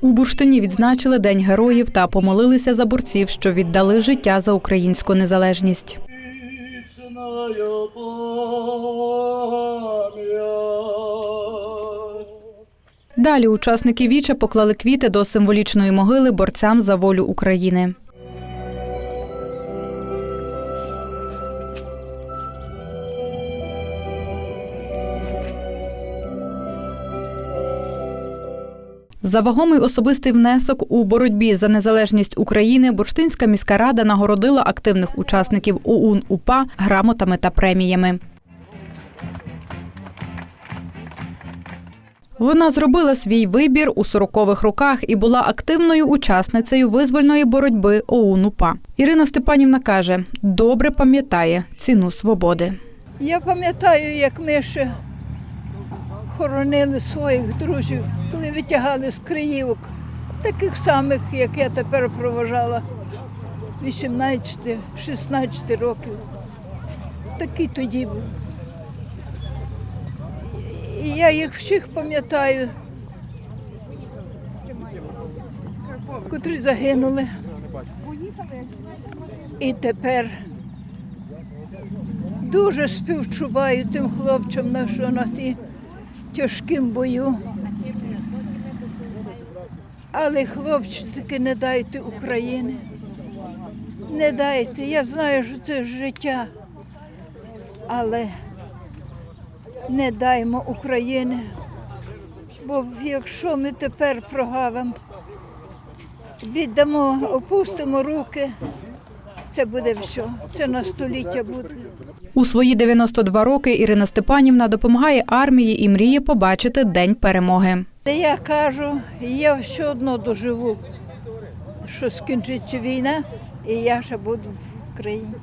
У Бурштині відзначили День героїв та помолилися за борців, що віддали життя за українську незалежність. Далі учасники віча поклали квіти до символічної могили борцям за волю України. За вагомий особистий внесок у боротьбі за незалежність України Бурштинська міська рада нагородила активних учасників ОУН УПА грамотами та преміями. Вона зробила свій вибір у 40-х роках і була активною учасницею визвольної боротьби ОУН УПА. Ірина Степанівна каже, добре пам'ятає ціну свободи. Я пам'ятаю, як ми ще хоронили своїх друзів, витягали з Криївок, таких самих, як я тепер проважала 18-16 років. Такий тоді був. І я їх всіх пам'ятаю, котрі загинули. І тепер дуже співчуваю тим хлопцям, на що на ті тяжким бою. Але хлопчики, не дайте України. Не дайте. Я знаю, що це життя. Але не даймо України. Бо якщо ми тепер прогавимо, віддамо, опустимо руки, це буде все. Це на століття буде. У свої 92 роки Ірина Степанівна допомагає армії і мріє побачити День перемоги. Я кажу, я все одно доживу, що скінчиться війна, і я ще буду в Україні.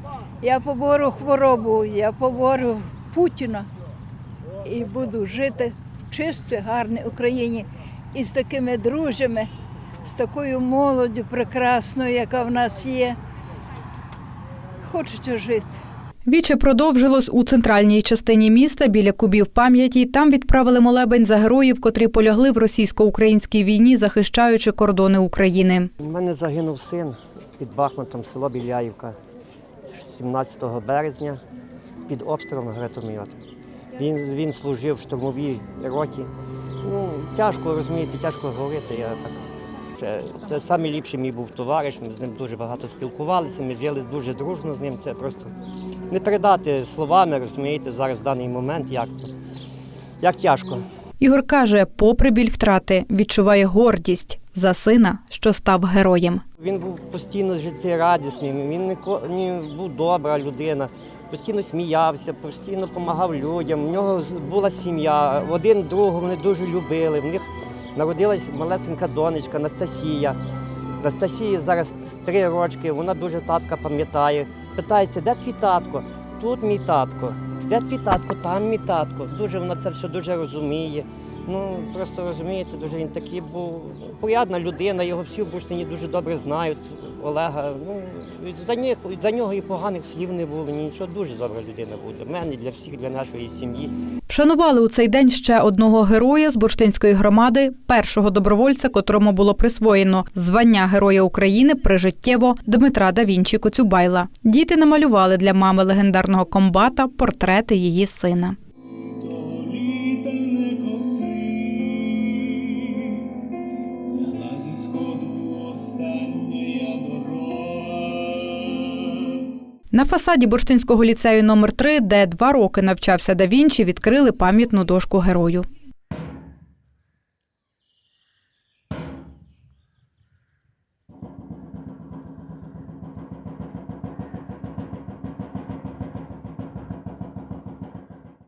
Я побору хворобу, я побору Путіна і буду жити в чистій, гарній Україні і з такими друзями, з такою молоддю прекрасною, яка в нас є. Хочеться жити. Віче продовжилось у центральній частині міста біля кубів пам'яті. Там відправили молебень за героїв, котрі полягли в російсько-українській війні, захищаючи кордони України. У мене загинув син під Бахмутом, село Біляївка, 17 березня під обстрілом гранатомета. Він, він служив в штурмовій роті. Ну, тяжко розумієте, тяжко говорити. Я так. Це, це найліпший мій був товариш, ми з ним дуже багато спілкувалися, ми жили дуже дружно з ним. Це просто не передати словами, розумієте, зараз в даний момент, як то. Як тяжко. Ігор каже, попри біль втрати, відчуває гордість за сина, що став героєм. Він був постійно життєрадісним, він ні, був добра людина, постійно сміявся, постійно допомагав людям. У нього була сім'я, один другого вони дуже любили. В них народилась малесенька донечка Анастасія. Анастасії зараз три рочки, вона дуже татка пам'ятає. Питається, де твій татко? Тут мій татко. Де твій татко? Там мій татко. Дуже вона це все дуже розуміє. Ну просто розумієте, дуже він такий був порядна людина, його всі в Бурштині дуже добре знають. Олега. Ну за них за нього і поганих слів не було. Нічого дуже добра людина буде. Для мене, для всіх, для нашої сім'ї. Вшанували у цей день ще одного героя з бурштинської громади, першого добровольця, котрому було присвоєно звання Героя України прижиттєво Дмитра да Вінчі Коцюбайла. Діти намалювали для мами легендарного комбата портрети її сина. На фасаді Бурштинського ліцею номер 3 де два роки навчався да Вінчі, відкрили пам'ятну дошку герою.